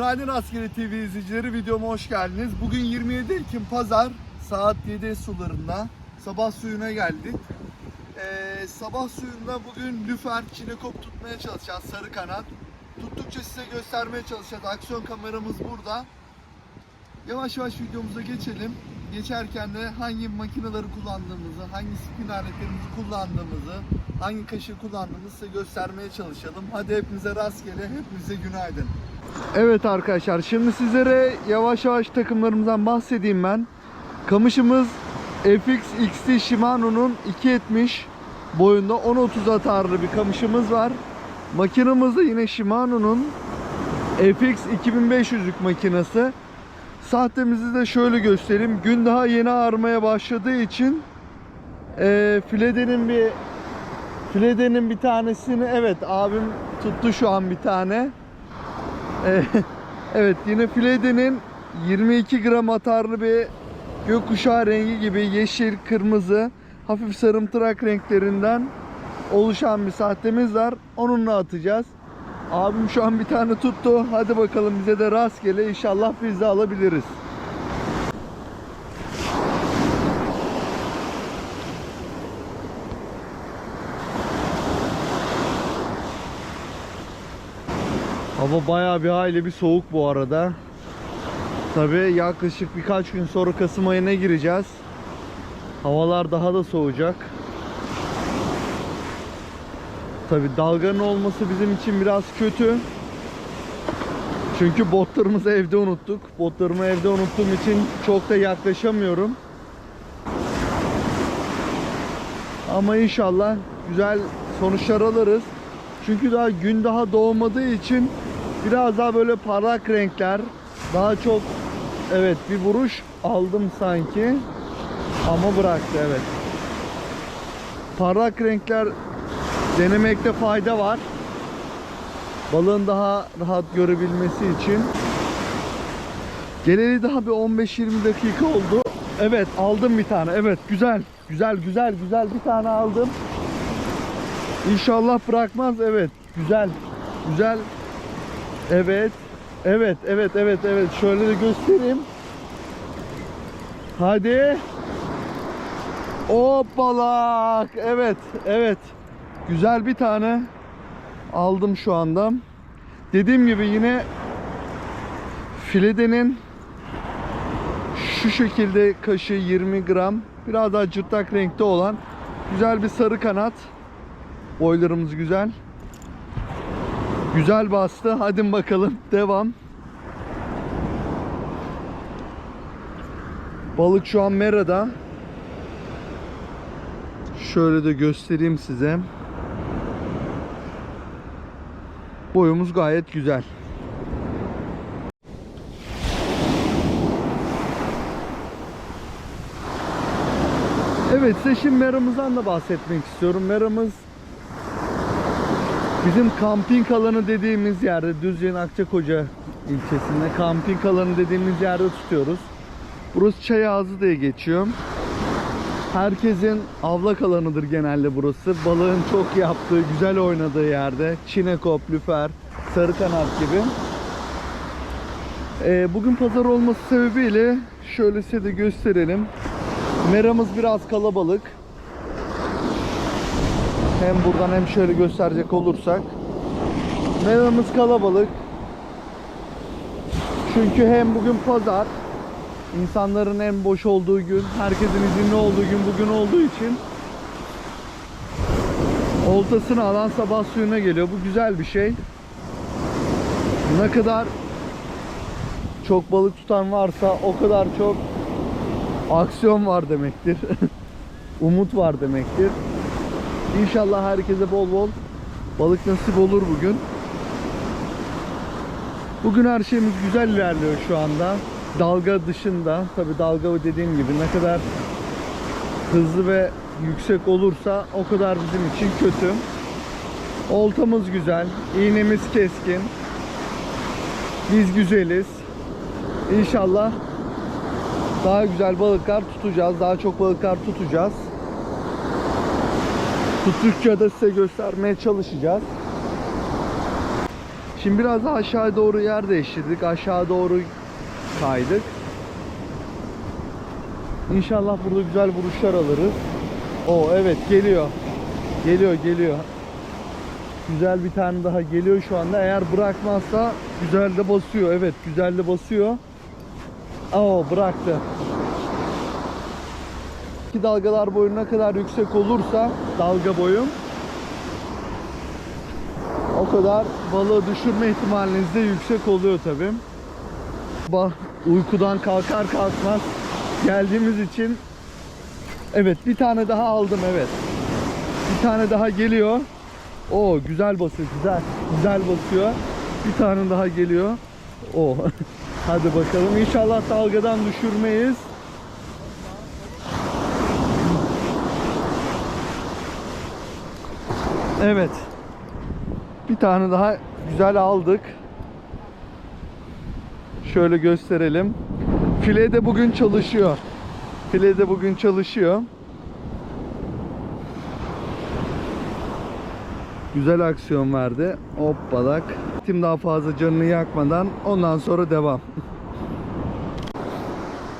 Günaydın Askeri TV izleyicileri videoma hoş geldiniz. Bugün 27 Ekim Pazar saat 7 sularında sabah suyuna geldik. Ee, sabah suyunda bugün lüfer, çinekop tutmaya çalışacağız sarı kanat. Tuttukça size göstermeye çalışacağız. Aksiyon kameramız burada. Yavaş yavaş videomuza geçelim. Geçerken de hangi makineleri kullandığımızı, hangi spin aletlerimizi kullandığımızı, hangi kaşığı kullandığımızı size göstermeye çalışalım. Hadi hepinize rastgele, hepinize günaydın. Evet arkadaşlar şimdi sizlere yavaş yavaş takımlarımızdan bahsedeyim ben. Kamışımız FX XT Shimano'nun 270 boyunda 10-30 atarlı bir kamışımız var. Makinamız da yine Shimano'nun FX 2500'lük makinesi. Sahtemizi de şöyle göstereyim. Gün daha yeni ağarmaya başladığı için eee filedenin bir filedenin bir tanesini evet abim tuttu şu an bir tane. Evet yine Filede'nin 22 gram atarlı bir gökkuşağı rengi gibi yeşil, kırmızı, hafif sarımtırak renklerinden oluşan bir sahtemiz var. Onunla atacağız. Abim şu an bir tane tuttu. Hadi bakalım bize de rastgele inşallah biz de alabiliriz. Hava bayağı bir hayli bir soğuk bu arada. Tabi yaklaşık birkaç gün sonra Kasım ayına gireceğiz. Havalar daha da soğuyacak. Tabi dalganın olması bizim için biraz kötü. Çünkü botlarımızı evde unuttuk. Botlarımı evde unuttuğum için çok da yaklaşamıyorum. Ama inşallah güzel sonuçlar alırız. Çünkü daha gün daha doğmadığı için biraz daha böyle parlak renkler, daha çok evet bir vuruş aldım sanki ama bıraktı evet. Parlak renkler denemekte fayda var. Balığın daha rahat görebilmesi için. Geleli daha bir 15-20 dakika oldu. Evet aldım bir tane. Evet güzel. Güzel güzel güzel bir tane aldım. İnşallah bırakmaz. Evet. Güzel. Güzel. Evet. Evet, evet, evet, evet. Şöyle de göstereyim. Hadi. Hoppalak. Evet, evet. Güzel bir tane aldım şu anda. Dediğim gibi yine filedenin şu şekilde kaşı 20 gram biraz daha cırtlak renkte olan güzel bir sarı kanat boylarımız güzel güzel bastı. Hadi bakalım. Devam. Balık şu an merada. Şöyle de göstereyim size. Boyumuz gayet güzel. Evet size şimdi meramızdan da bahsetmek istiyorum. Meramız bizim kamping alanı dediğimiz yerde Düzce'nin Akçakoca ilçesinde kamping alanı dediğimiz yerde tutuyoruz. Burası çay ağzı diye geçiyor. Herkesin avlak alanıdır genelde burası. Balığın çok yaptığı, güzel oynadığı yerde. Çinekop, lüfer, sarı kanat gibi. Ee, bugün pazar olması sebebiyle şöyle size de gösterelim. Meramız biraz kalabalık. Hem buradan hem şöyle gösterecek olursak. Meramız kalabalık. Çünkü hem bugün pazar, insanların en boş olduğu gün, herkesin izinli olduğu gün bugün olduğu için oltasını alan sabah suyuna geliyor. Bu güzel bir şey. Ne kadar çok balık tutan varsa o kadar çok aksiyon var demektir. Umut var demektir. İnşallah herkese bol bol balık nasip olur bugün. Bugün her şeyimiz güzel ilerliyor şu anda. Dalga dışında, tabi dalga dediğim gibi ne kadar hızlı ve yüksek olursa o kadar bizim için kötü. Oltamız güzel, iğnemiz keskin. Biz güzeliz. İnşallah daha güzel balıklar tutacağız. Daha çok balıklar tutacağız. Tuttukça da size göstermeye çalışacağız. Şimdi biraz daha aşağı doğru yer değiştirdik. Aşağı doğru kaydık. İnşallah burada güzel vuruşlar alırız. O evet geliyor. Geliyor geliyor. Güzel bir tane daha geliyor şu anda. Eğer bırakmazsa güzel de basıyor. Evet güzel de basıyor. Oo bıraktı. İki dalgalar boyu ne kadar yüksek olursa dalga boyum o kadar balığı düşürme ihtimaliniz de yüksek oluyor tabi. Bah uykudan kalkar kalkmaz geldiğimiz için evet bir tane daha aldım evet. Bir tane daha geliyor. O güzel basıyor güzel. Güzel basıyor. Bir tane daha geliyor. O. Hadi bakalım inşallah dalgadan düşürmeyiz. Evet. Bir tane daha güzel aldık. Şöyle gösterelim. File de bugün çalışıyor. File de bugün çalışıyor. Güzel aksiyon verdi. Hoppalak. Tim daha fazla canını yakmadan ondan sonra devam.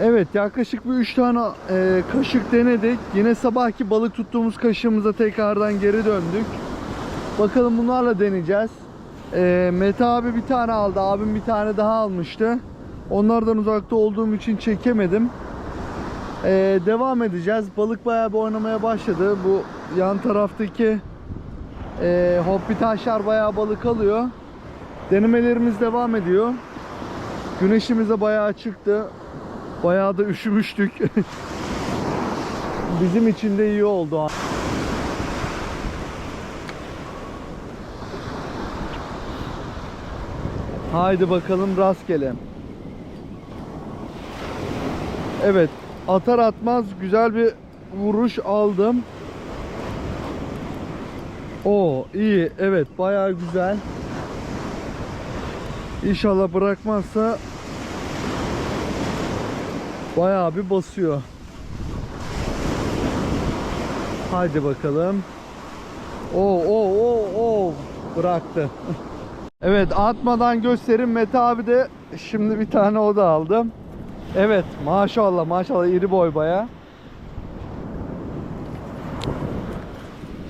Evet yaklaşık bir 3 tane e, kaşık denedik. Yine sabahki balık tuttuğumuz kaşığımıza tekrardan geri döndük. Bakalım bunlarla deneyeceğiz. E, Mete abi bir tane aldı. Abim bir tane daha almıştı. Onlardan uzakta olduğum için çekemedim. E, devam edeceğiz. Balık bayağı bir oynamaya başladı. Bu yan taraftaki e, hoppi taşlar bayağı balık alıyor. Denemelerimiz devam ediyor. Güneşimiz de bayağı çıktı. Bayağı da üşümüştük. Bizim için de iyi oldu. Haydi bakalım rastgele. Evet, atar atmaz güzel bir vuruş aldım. O iyi. Evet, bayağı güzel. İnşallah bırakmazsa bayağı bir basıyor. Haydi bakalım. O o o o bıraktı. evet atmadan gösterin Mete abi de şimdi bir tane o da aldım. Evet maşallah maşallah iri boy baya.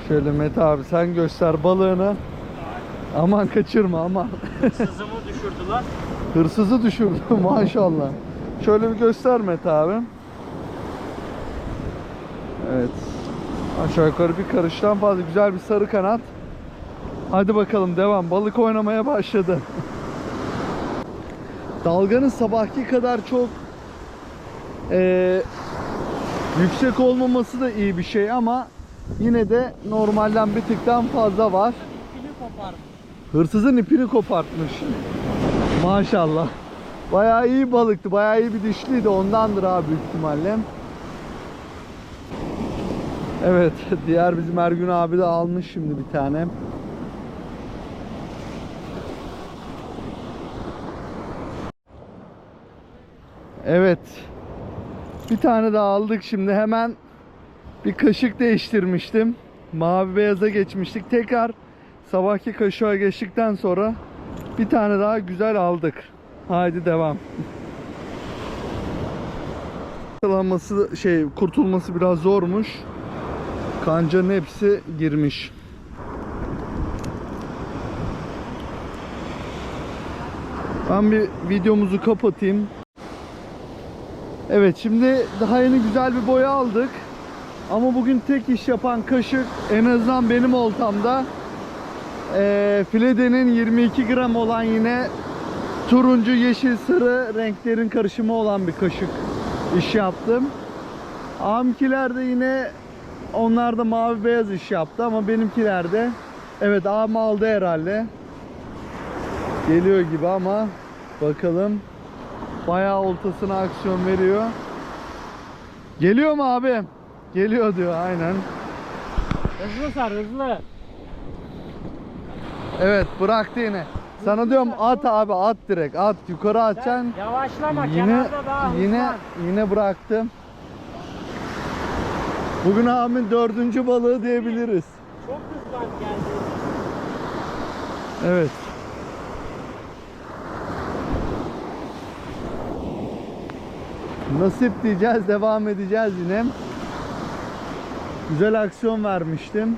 Şöyle Mete abi sen göster balığını. Aman kaçırma aman. Hırsızımı düşürdüler. Hırsızı düşürdü maşallah. Şöyle bir göster Mete abi. Evet. Aşağı yukarı bir karıştan fazla güzel bir sarı kanat. Hadi bakalım devam. Balık oynamaya başladı. Dalganın sabahki kadar çok eee, yüksek olmaması da iyi bir şey ama yine de normalden bir tıktan fazla var. Hırsızın ipini kopartmış. Maşallah. Bayağı iyi balıktı. Bayağı iyi bir dişliydi. Ondandır abi büyük ihtimalle. Evet. Diğer bizim Ergün abi de almış şimdi bir tane. Evet. Bir tane daha aldık şimdi. Hemen bir kaşık değiştirmiştim. Mavi beyaza geçmiştik. Tekrar sabahki kaşığa geçtikten sonra bir tane daha güzel aldık. Haydi devam. Yakalanması şey kurtulması biraz zormuş. Kancanın hepsi girmiş. Ben bir videomuzu kapatayım. Evet şimdi daha yeni güzel bir boya aldık. Ama bugün tek iş yapan kaşık en azından benim oltamda e, Filede'nin 22 gram olan yine turuncu, yeşil, sarı renklerin karışımı olan bir kaşık iş yaptım. Amkilerde yine onlar da mavi beyaz iş yaptı ama benimkilerde evet ağam aldı herhalde. Geliyor gibi ama bakalım. Bayağı oltasına aksiyon veriyor. Geliyor mu abi? Geliyor diyor aynen. Hızlı sar hızlı. Evet bıraktı yine. Sana diyorum at abi at direkt at yukarı atacaksın. yavaşlama Yine kenarda daha yine yine bıraktım. Bugün abimin dördüncü balığı diyebiliriz. Çok hızlan geldi. Evet. Nasip diyeceğiz, devam edeceğiz yine. Güzel aksiyon vermiştim.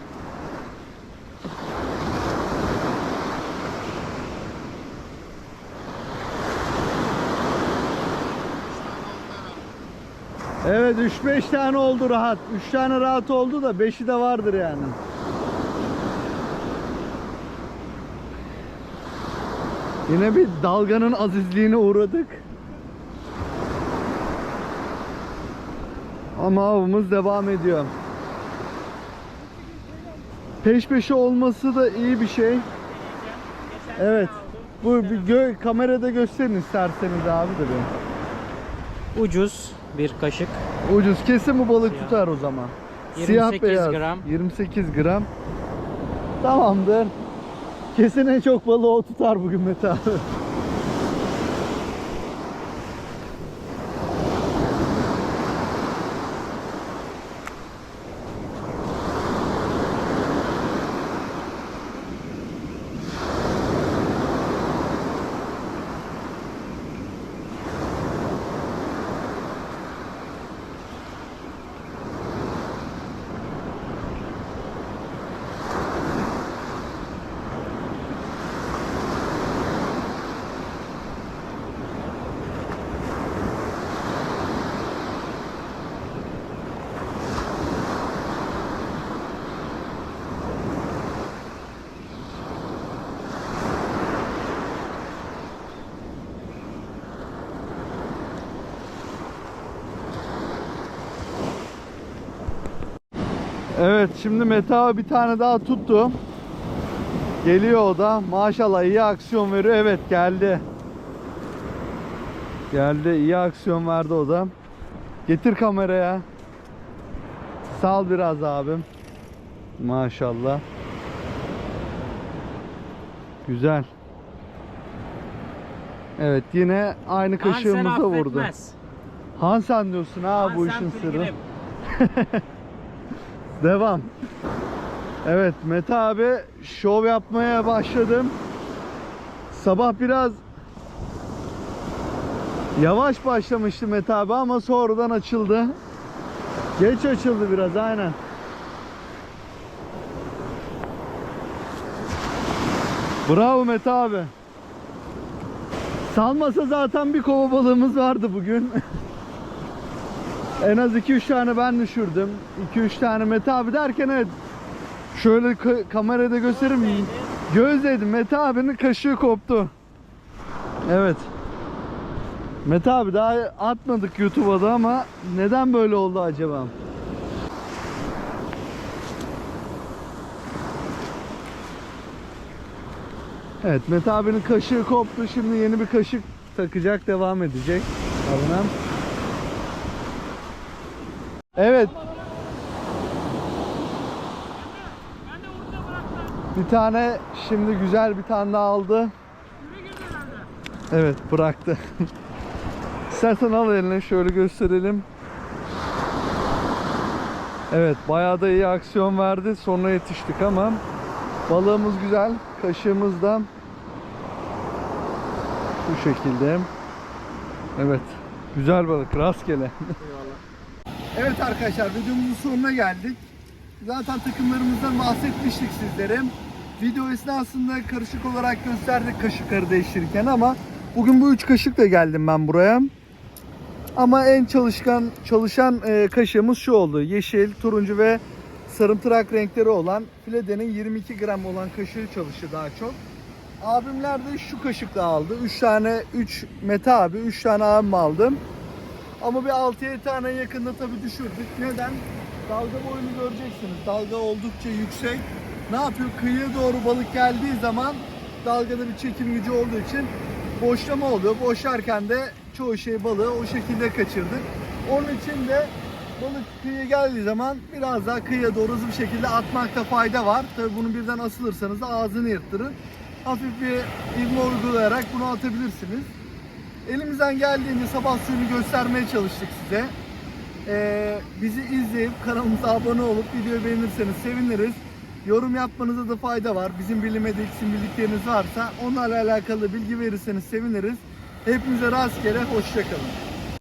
Evet 3-5 tane oldu rahat. 3 tane rahat oldu da 5'i de vardır yani. Yine bir dalganın azizliğine uğradık. Ama avımız devam ediyor. Peş peşe olması da iyi bir şey. Evet. Bu bir gö- kamerada gösterin isterseniz abi de bir. Ucuz bir kaşık. Ucuz kesin bu balık Siyah. tutar o zaman. 28 gram. 28 gram. Tamamdır. Kesin en çok balığı o tutar bugün Mete abi. Evet şimdi Mete abi bir tane daha tuttu. Geliyor o da. Maşallah iyi aksiyon veriyor. Evet geldi. Geldi iyi aksiyon verdi o da. Getir kameraya. Sal biraz abim. Maşallah. Güzel. Evet yine aynı kaşığımıza Hansen vurdu. affetmez. Hansen diyorsun ha bu Hansen işin sırrı. pilgrim. Devam. Evet Mete abi şov yapmaya başladım. Sabah biraz yavaş başlamıştı Mete abi ama sonradan açıldı. Geç açıldı biraz aynen. Bravo Mete abi. Salmasa zaten bir kova balığımız vardı bugün. En az 2-3 tane ben düşürdüm. 2-3 tane Mete abi derken evet. Şöyle ka- kamerada göstereyim. Gözledim. Mete abinin kaşığı koptu. Evet. Mete abi daha atmadık YouTube'a da ama neden böyle oldu acaba? Evet Mete abinin kaşığı koptu. Şimdi yeni bir kaşık takacak devam edecek. Avına. Evet. Bir tane şimdi güzel bir tane daha aldı. Evet bıraktı. İstersen al eline şöyle gösterelim. Evet bayağı da iyi aksiyon verdi. Sonra yetiştik ama balığımız güzel. Kaşığımız da bu şekilde. Evet. Güzel balık. Rastgele. Evet arkadaşlar videomuzun sonuna geldik. Zaten takımlarımızdan bahsetmiştik sizlere. Video esnasında karışık olarak gösterdik kaşıkları değiştirirken ama bugün bu üç kaşıkla geldim ben buraya. Ama en çalışkan çalışan e, kaşığımız şu oldu. Yeşil, turuncu ve sarımtırak renkleri olan Filede'nin 22 gram olan kaşığı çalıştı daha çok. Abimler de şu kaşıkla aldı. 3 tane 3 Mete abi 3 tane abim aldım. Ama bir 6-7 tane yakında tabii düşürdük. Neden? Dalga boyunu göreceksiniz. Dalga oldukça yüksek. Ne yapıyor? Kıyıya doğru balık geldiği zaman dalgada bir çekim gücü olduğu için boşlama oluyor. Boşlarken de çoğu şey balığı o şekilde kaçırdık. Onun için de balık kıyıya geldiği zaman biraz daha kıyıya doğru hızlı bir şekilde atmakta fayda var. Tabii bunu birden asılırsanız da ağzını yırttırır. Hafif bir ivme uygulayarak bunu atabilirsiniz. Elimizden geldiğince sabah suyunu göstermeye çalıştık size. Ee, bizi izleyip kanalımıza abone olup videoyu beğenirseniz seviniriz. Yorum yapmanıza da fayda var. Bizim bilmediğimiz bildikleriniz varsa onlarla alakalı bilgi verirseniz seviniriz. Hepinize rastgele hoşçakalın.